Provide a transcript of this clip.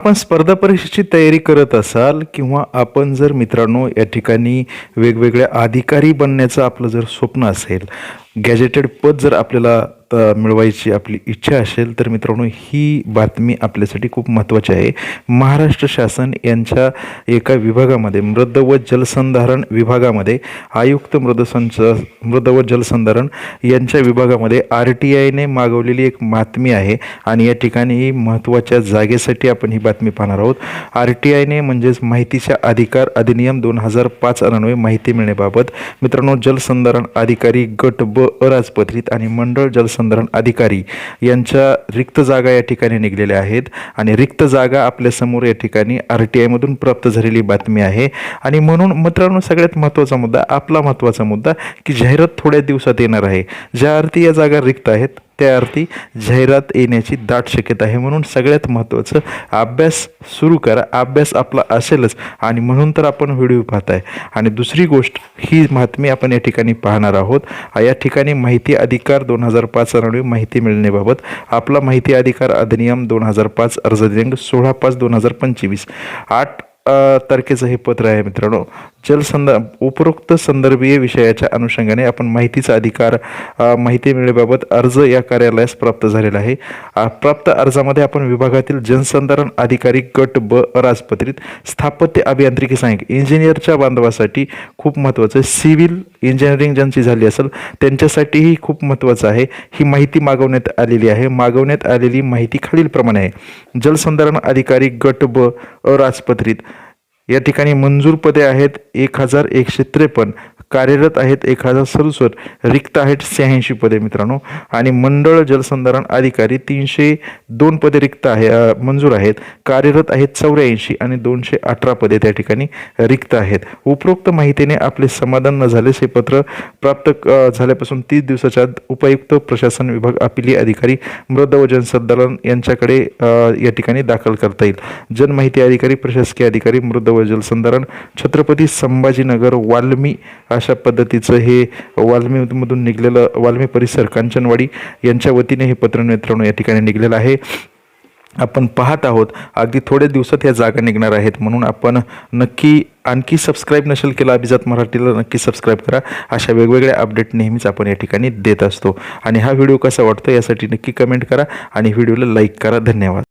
आपण स्पर्धा परीक्षेची तयारी करत असाल किंवा आपण जर मित्रांनो या ठिकाणी वेगवेगळ्या अधिकारी बनण्याचं आपलं जर स्वप्न असेल गॅजेटेड पद जर आपल्याला मिळवायची आपली इच्छा असेल तर मित्रांनो ही बातमी आपल्यासाठी खूप महत्त्वाची आहे. महाराष्ट्र शासन यांच्या एका विभागामध्ये मृद व जलसंधारण विभागामध्ये आयुक्त मृदसंच मृद व जलसंधारण यांच्या विभागामध्ये आर टी आयने मागवलेली एक बातमी आहे. आणि या ठिकाणी महत्त्वाच्या जागेसाठी आपण ही बातमी पाहणार आहोत. आर टी आयने म्हणजेच माहितीच्या अधिकार अधिनियम दोन हजार पाच अन्वये माहिती मिळण्याबाबत मित्रांनो जलसंधारण अधिकारी गट ब अराजपत्रित आणि मंडळ जलसं जलसंधारण अधिकारी यांच्या रिक्त जागा या ठिकाणी निघलेल्या आहेत. आणि रिक्त जागा आपल्यासमोर या ठिकाणी आर टी आयमधून प्राप्त झालेली बातमी आहे. आणि म्हणून मित्रांनो सगळ्यात महत्त्वाचा मुद्दा आपला महत्त्वाचा मुद्दा की जाहिरात थोड्या दिवसात येणार आहे. ज्या अर्थी या जागा रिक्त आहेत त्या अर्थी जाहिरात येण्याची दाट शक्यता आहे. म्हणून सगळ्यात महत्त्वाचं अभ्यास सुरू करा. अभ्यास आपला असेलच आणि म्हणून तर आपण व्हिडिओ पाहताय. आणि दुसरी गोष्ट ही बातमी आपण या ठिकाणी पाहणार आहोत. या ठिकाणी माहिती अधिकार दोन हजार पाच अन्वये माहिती मिळण्याबाबत. आपला माहिती अधिकार अधिनियम दोन हजार पाच अर्ज दिनांक सोळा पाच दोन हजार पंचवीस. आठ तारखेचं हे पत्र आहे मित्रांनो. जलसंध उपरोक्त संदर्भीय विषयाच्या अनुषंगाने आपण माहितीचा अधिकार माहिती मिळण्याबाबत अर्ज या कार्यालयास प्राप्त झालेला आहे. प्राप्त अर्जामध्ये आपण विभागातील जनसंधारण अधिकारी गट ब राजपत्रित स्थापत्य अभियांत्रिकी सहाय्यक इंजिनियरच्या बांधवासाठी खूप महत्त्वाचं आहे सिव्हिल इंजिनिअरिंग ज्यांची झाली असेल त्यांच्यासाठीही खूप महत्त्वाचं आहे. ही माहिती मागवण्यात आलेली आहे. मागवण्यात आलेली माहिती खालीलप्रमाणे आहे. जलसंधारण अधिकारी गट ब अराजपत्रित या ठिकाणी मंजूर पदे आहेत एक हजार एकशे त्रेपन्न. कार्यरत आहेत एक हजार सदुसष्ट रिक्त आहेत शहाऐंशी पदे मित्रांनो. आणि मंडळ जलसंधारण अधिकारी तीनशे दोन पदे रिक्त आहे मंजूर आहेत. कार्यरत आहेत चौऱ्याऐंशी आणि दोनशे अठरा पदे त्या ठिकाणी रिक्त आहेत. उपरोक्त माहितीने आपले समाधान न झाल्यास हे पत्र प्राप्त झाल्यापासून तीस दिवसाच्या आत उपायुक्त प्रशासन विभाग अपिली अधिकारी मृद व जनसंधारण यांच्याकडे या ठिकाणी दाखल करता येईल. जनमाहिती अधिकारी प्रशासकीय अधिकारी मृद व जलसंधारण छत्रपती संभाजीनगर वाल्मी अशा पद्धतीचं हे वाल्मीमधून निघलेलं वाल्मी परिसर कांचनवाडी यांच्या वतीने हे पत्र मित्रांनो या ठिकाणी निघलेलं आहे. आपण पाहत आहोत अगदी थोड्या दिवसात या जागा निघणार आहेत. म्हणून आपण नक्की आणखी सबस्क्राईब नसेल केला अभिजात मराठीला नक्की सबस्क्राईब करा. अशा वेगवेगळ्या अपडेट नेहमीच आपण या ठिकाणी देत असतो. आणि हा व्हिडिओ कसा वाटतो यासाठी नक्की कमेंट करा आणि व्हिडिओला लाईक करा. धन्यवाद.